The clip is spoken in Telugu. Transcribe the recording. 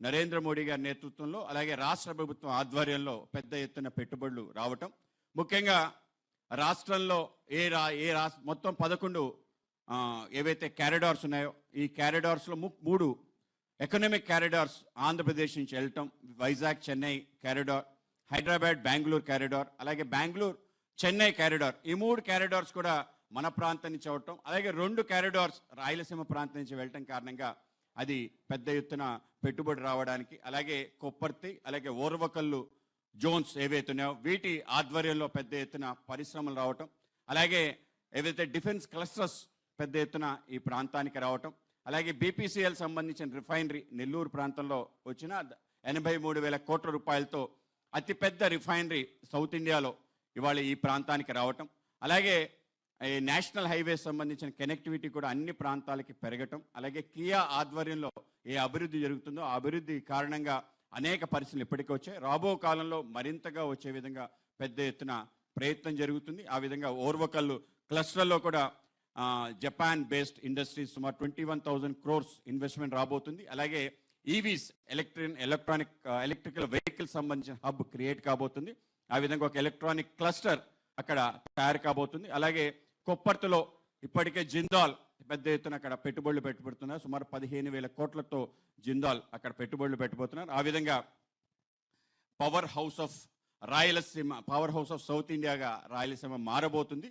నరేంద్ర మోడీ గారి నేతృత్వంలో అలాగే రాష్ట్ర ప్రభుత్వం ఆధ్వర్యంలో పెద్ద ఎత్తున పెట్టుబడులు రావటం. ముఖ్యంగా రాష్ట్రంలో ఏ రా ఏ రాష్ట్ర మొత్తం పదకొండు ఏవైతే క్యారిడార్స్ ఉన్నాయో ఈ క్యారిడార్స్లో ము- మూడు ఎకనామిక్ క్యారిడార్స్ ఆంధ్రప్రదేశ్ నుంచి వెళ్ళటం వైజాగ్ చెన్నై క్యారిడార్ హైదరాబాద్ బెంగళూరు క్యారిడార్ అలాగే బెంగళూరు చెన్నై క్యారిడార్ ఈ మూడు క్యారిడార్స్ కూడా మన ప్రాంతం నుంచి అవటం అలాగే రెండు క్యారిడార్స్ రాయలసీమ ప్రాంతం నుంచి వెళ్ళటం కారణంగా అది పెద్ద ఎత్తున పెట్టుబడి రావడానికి అలాగే కొప్పర్తి అలాగే ఓర్వకల్లు జోన్స్ ఏవైతే ఉన్నాయో వీటి ఆధ్వర్యంలో పెద్ద ఎత్తున పరిశ్రమలు రావటం అలాగే ఏవైతే డిఫెన్స్ క్లస్టర్స్ పెద్ద ఎత్తున ఈ ప్రాంతానికి రావటం అలాగే బీపీసీఎల్ సంబంధించిన రిఫైనరీ నెల్లూరు ప్రాంతంలో వచ్చిన ఎనభై మూడు వేల కోట్ల రూపాయలతో అతిపెద్ద రిఫైనరీ సౌత్ ఇండియాలో ఇవాళ ఈ ప్రాంతానికి రావటం అలాగే నేషనల్ హైవేస్ సంబంధించిన కనెక్టివిటీ కూడా అన్ని ప్రాంతాలకి పెరగటం అలాగే కియా ఆధ్వర్యంలో ఏ అభివృద్ధి జరుగుతుందో ఆ అభివృద్ధి కారణంగా అనేక పరిస్థితులు ఇప్పటికే వచ్చాయి. రాబో కాలంలో మరింతగా వచ్చే విధంగా పెద్ద ఎత్తున ప్రయత్నం జరుగుతుంది. ఆ విధంగా ఓర్వకల్లు క్లస్టర్లో కూడా జపాన్ బేస్డ్ ఇండస్ట్రీస్ సుమారు twenty one thousand crores investment రాబోతుంది. అలాగే e EVs electric electronic electrical vehicle సంబంధించిన హబ్ క్రియేట్ కాబోతుంది. ఆ విధంగా ఒక ఎలక్ట్రానిక్ క్లస్టర్ అక్కడ తయారు కాబోతుంది. అలాగే కొప్పర్తిలో ఇప్పటికే జిందాల్ పెద్ద ఎత్తున అక్కడ పెట్టుబడులు పెట్టుబడుతున్నారు. సుమారు పదిహేను వేల కోట్లతో జిందాల్ అక్కడ పెట్టుబడులు పెట్టబోతున్నారు ఆ విధంగా power house of Rayalaseema power house of south ఇండియాగా Rayalaseema మారబోతుంది.